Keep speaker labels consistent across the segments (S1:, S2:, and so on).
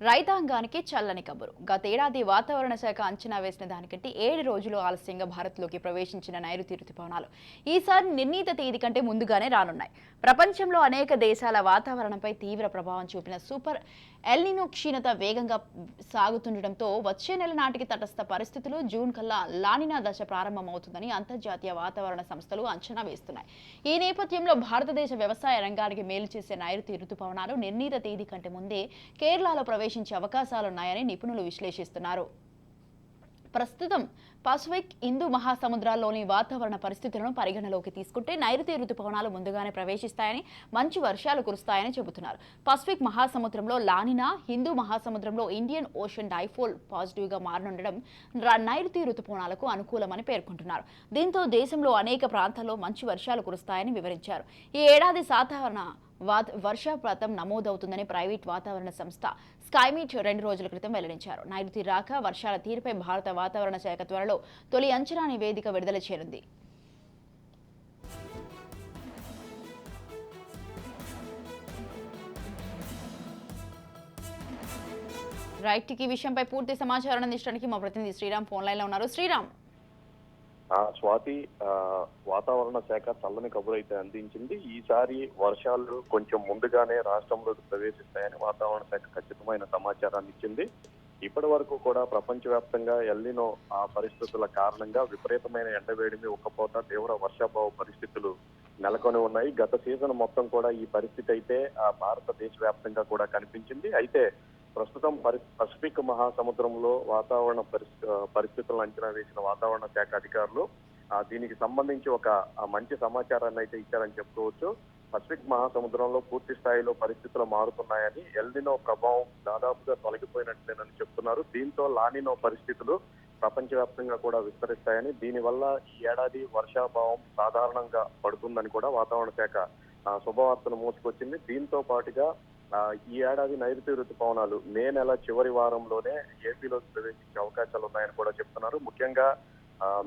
S1: రైతాంగానికి చల్లని కబురు. గతేడాది వాతావరణ శాఖ అంచనా వేసిన దానికంటే ఏడు రోజులు ఆలస్యంగా భారత్లోకి ప్రవేశించిన నైరుతి రుతుపవనాలు ఈసారి నిర్ణీత తేదీ కంటే ముందుగానే రానున్నాయి. ప్రపంచంలో అనేక దేశాల వాతావరణంపై తీవ్ర ప్రభావం చూపిన సూపర్ ఎల్నినో క్షీణత వేగంగా సాగుతుండటంతో వచ్చే నెల నాటికి తటస్థ పరిస్థితులు జూన్ కల్లా లానినా దశ ప్రారంభమవుతుందని అంతర్జాతీయ వాతావరణ సంస్థలు అంచనా వేస్తున్నాయి. ఈ నేపథ్యంలో భారతదేశ వ్యవసాయ రంగానికి మేలు చేసే నైరుతి రుతుపవనాలు నిర్ణీత తేదీ కంటే ముందే కేరళలో ప్రవేశించే అవకాశాలున్నాయని నిపుణులు విశ్లేషిస్తున్నారు. ప్రస్తుతం పసిఫిక్ హిందూ మహాసముద్రాల్లోని వాతావరణ పరిస్థితులను పరిగణలోకి తీసుకుంటే నైరుతి రుతుపవనాలు ముందుగానే ప్రవేశిస్తాయని మంచి వర్షాలు కురుస్తాయని చెబుతున్నారు. పసిఫిక్ మహాసముద్రంలో లానినా హిందూ మహాసముద్రంలో ఇండియన్ ఓషన్ డైఫోల్ పాజిటివ్గా మారనుండడం నైరుతి రుతుపవనాలకు అనుకూలమని పేర్కొంటున్నారు. దీంతో దేశంలో అనేక ప్రాంతాల్లో మంచి వర్షాలు కురుస్తాయని వివరించారు. ఈ ఏడాది సాధారణ వర్షపాతం నమోదవుతుందని ప్రైవేట్ వాతావరణ సంస్థ స్కైమీట్ రెండు రోజుల క్రితం వెల్లడించారు. నైరుతి రాక వర్షాల తీరుపై భారత వాతావరణ శాఖ త్వరలో తొలి అంచనా నివేదిక విడుదల చేరింది రైట్ ఈ విషయంపై పూర్తి సమాచారం అందించడానికి మా ప్రతినిధి శ్రీరామ్ ఫోన్ లైన్లో ఉన్నారు. శ్రీరామ్.
S2: స్వాతి వాతావరణ శాఖ చల్లని కబురు అయితే అందించింది. ఈసారి వర్షాలు కొంచెం ముందుగానే రాష్ట్రంలోకి ప్రవేశిస్తాయని వాతావరణ శాఖ ఖచ్చితమైన సమాచారాన్ని ఇచ్చింది. ఇప్పటి వరకు కూడా ప్రపంచవ్యాప్తంగా ఎల్లినో ఆ పరిస్థితుల కారణంగా విపరీతమైన ఎండవేడిమి ఉక్కపోత తీవ్ర వర్షాభావ పరిస్థితులు నెలకొని ఉన్నాయి. గత సీజన్ మొత్తం కూడా ఈ పరిస్థితి అయితే ఆ భారతదేశ వ్యాప్తంగా కూడా కనిపించింది. అయితే ప్రస్తుతం పరి పసిఫిక్ మహాసముద్రంలో వాతావరణ పరిస్థి పరిస్థితులను అంచనా వేసిన వాతావరణ శాఖ అధికారులు దీనికి సంబంధించి ఒక మంచి సమాచారాన్ని అయితే ఇచ్చారని చెప్పుకోవచ్చు. పసిఫిక్ మహాసముద్రంలో పూర్తి స్థాయిలో పరిస్థితులు మారుతున్నాయని ఎల్నినో ప్రభావం దాదాపుగా తొలగిపోయినట్లేనని చెప్తున్నారు. దీంతో లానినో పరిస్థితులు ప్రపంచవ్యాప్తంగా కూడా విస్తరిస్తాయని దీనివల్ల ఈ ఏడాది వర్షాభావం సాధారణంగా పడుతుందని కూడా వాతావరణ శాఖ శుభవార్తను మోసుకొచ్చింది. దీంతో పాటుగా ఈ ఏడాది నైరుతి ఋతుపవనాలు మే నెల చివరి వారంలోనే ఏపీలోకి ప్రవేశించే అవకాశాలు ఉన్నాయని కూడా చెప్తున్నారు. ముఖ్యంగా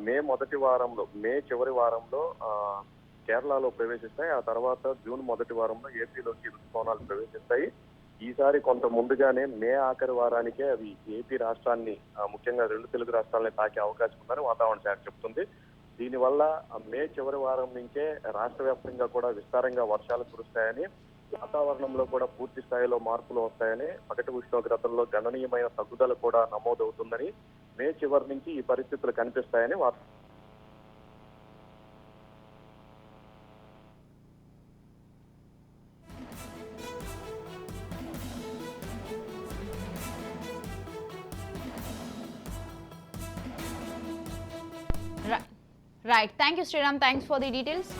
S2: మే మొదటి వారంలో మే చివరి వారంలో కేరళలో ప్రవేశిస్తాయి. ఆ తర్వాత జూన్ మొదటి వారంలో ఏపీలోకి ఋతుపవనాలు ప్రవేశిస్తాయి. ఈసారి కొంత ముందుగానే మే ఆఖరి వారానికే అవి ఏపీ రాష్ట్రాన్ని ముఖ్యంగా రెండు తెలుగు రాష్ట్రాలని తాకే అవకాశం ఉందని వాతావరణ శాఖ చెప్తుంది. దీనివల్ల మే చివరి వారం నుంచే రాష్ట్ర వ్యాప్తంగా కూడా విస్తారంగా వర్షాలు కురుస్తాయని వాతావరణంలో కూడా పూర్తి స్థాయిలో మార్పులు వస్తాయని పగటి ఉష్ణోగ్రతల్లో గణనీయమైన తగ్గుదల కూడా నమోదవుతుందని మే చివరి నుంచి ఈ పరిస్థితులు కనిపిస్తాయని వార్త
S1: right thank you Sriram thanks for the details